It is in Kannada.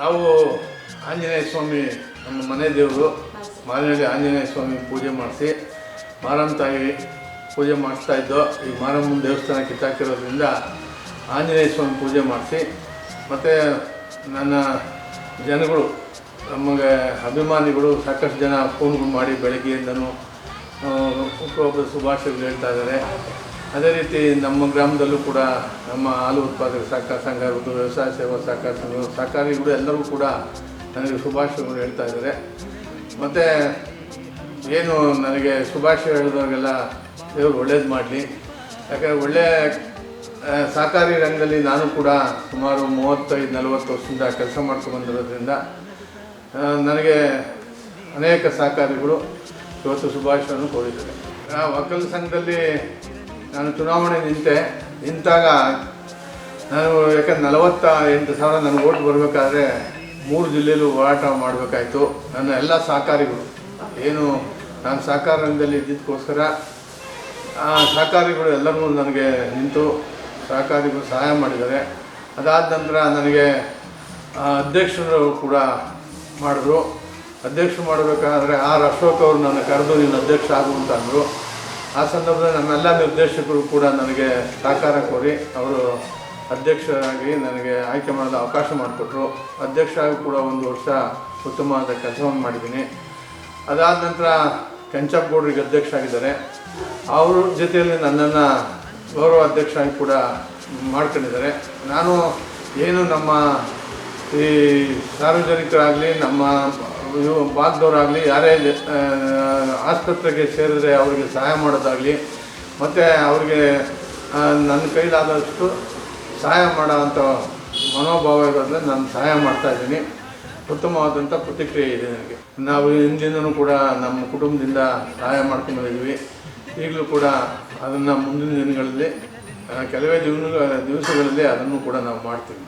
ನಾವು ಆಂಜನೇಯ ಸ್ವಾಮಿ, ನಮ್ಮ ಮನೆ ದೇವರು ಮನೆಯಲ್ಲಿ ಆಂಜನೇಯ ಸ್ವಾಮಿ ಪೂಜೆ ಮಾಡಿಸಿ ಮಾರಮ್ಮ ತಾಯಿ ಪೂಜೆ ಮಾಡಿಸ್ತಾ ಇದ್ದೋ, ಈ ಮಾರಮ್ಮನ ದೇವಸ್ಥಾನ ಕಿತ್ತಾಕಿರೋದ್ರಿಂದ ಆಂಜನೇಯ ಸ್ವಾಮಿ ಪೂಜೆ ಮಾಡಿಸಿ, ಮತ್ತು ನನ್ನ ಜನಗಳು, ನಮಗೆ ಅಭಿಮಾನಿಗಳು ಸಾಕಷ್ಟು ಜನ ಫೋನ್ಗಳು ಮಾಡಿ ಬೆಳಗ್ಗೆಯಿಂದನೂ ಹುಟ್ಟುಹಬ್ಬದ ಶುಭಾಶಯಗಳು ಹೇಳ್ತಾ ಇದ್ದಾರೆ. ಅದೇ ರೀತಿ ನಮ್ಮ ಗ್ರಾಮದಲ್ಲೂ ಕೂಡ ನಮ್ಮ ಹಾಲು ಉತ್ಪಾದಕ ಸಹಕಾರ ಸಂಘ ಇರ್ಬೋದು ವ್ಯವಸಾಯ ಸೇವಾ ಸಹಕಾರ ಸಂಘ ಸಹಕಾರಿಗಳು ಎಲ್ಲರೂ ಕೂಡ ನನಗೆ ಶುಭಾಶಯಗಳು ಹೇಳ್ತಾ ಇದ್ದಾರೆ. ಮತ್ತು ಏನು ನನಗೆ ಶುಭಾಶಯ ಹೇಳಿದವ್ರಿಗೆಲ್ಲ ದೇವರು ಒಳ್ಳೇದು ಮಾಡಲಿ. ಯಾಕಂದರೆ ಒಳ್ಳೆ ಸಹಕಾರಿ ರಂಗದಲ್ಲಿ ನಾನು ಕೂಡ ಸುಮಾರು ಮೂವತ್ತೈದು, ನಲವತ್ತು ವರ್ಷದಿಂದ ಕೆಲಸ ಮಾಡ್ಕೊಂಡು ಬಂದಿರೋದ್ರಿಂದ ನನಗೆ ಅನೇಕ ಸಹಕಾರಿಗಳು ಇವತ್ತು ಶುಭಾಶಯವನ್ನು ಕೋರಿದ್ದಾರೆ. ಒಕ್ಕಲ ಸಂಘದಲ್ಲಿ ನಾನು ಚುನಾವಣೆ ನಿಂತೆ ನಿಂತಾಗ ನಾನು ಯಾಕಂದ್ರೆ ನಲವತ್ತ ಎಂಟು ಸಾವಿರ ನನಗೆ ಓಟ್ ಬರಬೇಕಾದ್ರೆ ಮೂರು ಜಿಲ್ಲೆಯಲ್ಲೂ ಹೋರಾಟ ಮಾಡಬೇಕಾಯ್ತು. ನನ್ನ ಎಲ್ಲ ಸಹಕಾರಿಗಳು. ಏನು ನಾನು ಸಹಕಾರ ರಂಗದಲ್ಲಿ ಇದ್ದಿದ್ದಕ್ಕೋಸ್ಕರ, ಆ ಸಹಕಾರಿಗಳು ಎಲ್ಲರೂ ನನಗೆ ನಿಂತು ಸಹಕಾರಿಗಳು ಸಹಾಯ ಮಾಡಿದ್ದಾರೆ. ಅದಾದ ನಂತರ ನನಗೆ ಅಧ್ಯಕ್ಷರು ಕೂಡ ಮಾಡಿದ್ರು. ಅಧ್ಯಕ್ಷರು ಮಾಡಬೇಕಾದ್ರೆ ಆರ್ ಅಶೋಕ್ ಅವರು ನನ್ನ ಕರೆದು ನೀನು ಅಧ್ಯಕ್ಷ ಆಗು ಅಂತ ಅಂದರು. ಆ ಸಂದರ್ಭದಲ್ಲಿ ನಮ್ಮೆಲ್ಲ ನಿರ್ದೇಶಕರು ಕೂಡ ನನಗೆ ಸಹಕಾರ ಕೋರಿ ಅವರು ಅಧ್ಯಕ್ಷರಾಗಿ ನನಗೆ ಆಯ್ಕೆ ಮಾಡಲು ಅವಕಾಶ ಮಾಡಿಕೊಟ್ರು. ಅಧ್ಯಕ್ಷರಾಗಿ ಕೂಡ ಒಂದು ವರ್ಷ ಉತ್ತಮವಾದ ಕೆಲಸವನ್ನು ಮಾಡಿದ್ದೀನಿ. ಅದಾದ ನಂತರ ಕೆಂಚಪ್ಪಗೌಡರಿಗೆ ಅಧ್ಯಕ್ಷ ಆಗಿದ್ದಾರೆ. ಅವ್ರ ಜೊತೆಯಲ್ಲಿ ನನ್ನನ್ನು ಗೌರವ ಅಧ್ಯಕ್ಷರಾಗಿ ಕೂಡ ಮಾಡ್ಕೊಂಡಿದ್ದಾರೆ. ನಾನು ಏನು ನಮ್ಮ ಈ ಸಾರ್ವಜನಿಕರಾಗಲಿ, ನಮ್ಮ ಇವು ಆಗಲಿ ಯಾರೇ ಆಸ್ಪತ್ರೆಗೆ ಸೇರಿದ್ರೆ ಅವರಿಗೆ ಸಹಾಯ ಮಾಡೋದಾಗಲಿ, ಮತ್ತು ಅವ್ರಿಗೆ ನನ್ನ ಕೈಲಾದಷ್ಟು ಸಹಾಯ ಮಾಡೋವಂಥ ಮನೋಭಾವ ಇರೋದ್ರಿಂದ ನಾನು ಸಹಾಯ ಮಾಡ್ತಾಯಿದ್ದೀನಿ ಉತ್ತಮವಾದಂಥ ಪ್ರತಿಕ್ರಿಯೆ ಇದೆ ನನಗೆ. ನಾವು ಹಿಂದಿಂದನೂ ಕೂಡ ನಮ್ಮ ಕುಟುಂಬದಿಂದ ಸಹಾಯ ಮಾಡ್ಕೊಂಡು ಈಗಲೂ ಕೂಡ ಅದನ್ನು ಮುಂದಿನ ದಿನಗಳಲ್ಲಿ ಕೆಲವೇ ದಿನ ದಿವಸಗಳಲ್ಲಿ ಅದನ್ನು ಕೂಡ ನಾವು ಮಾಡ್ತೀವಿ.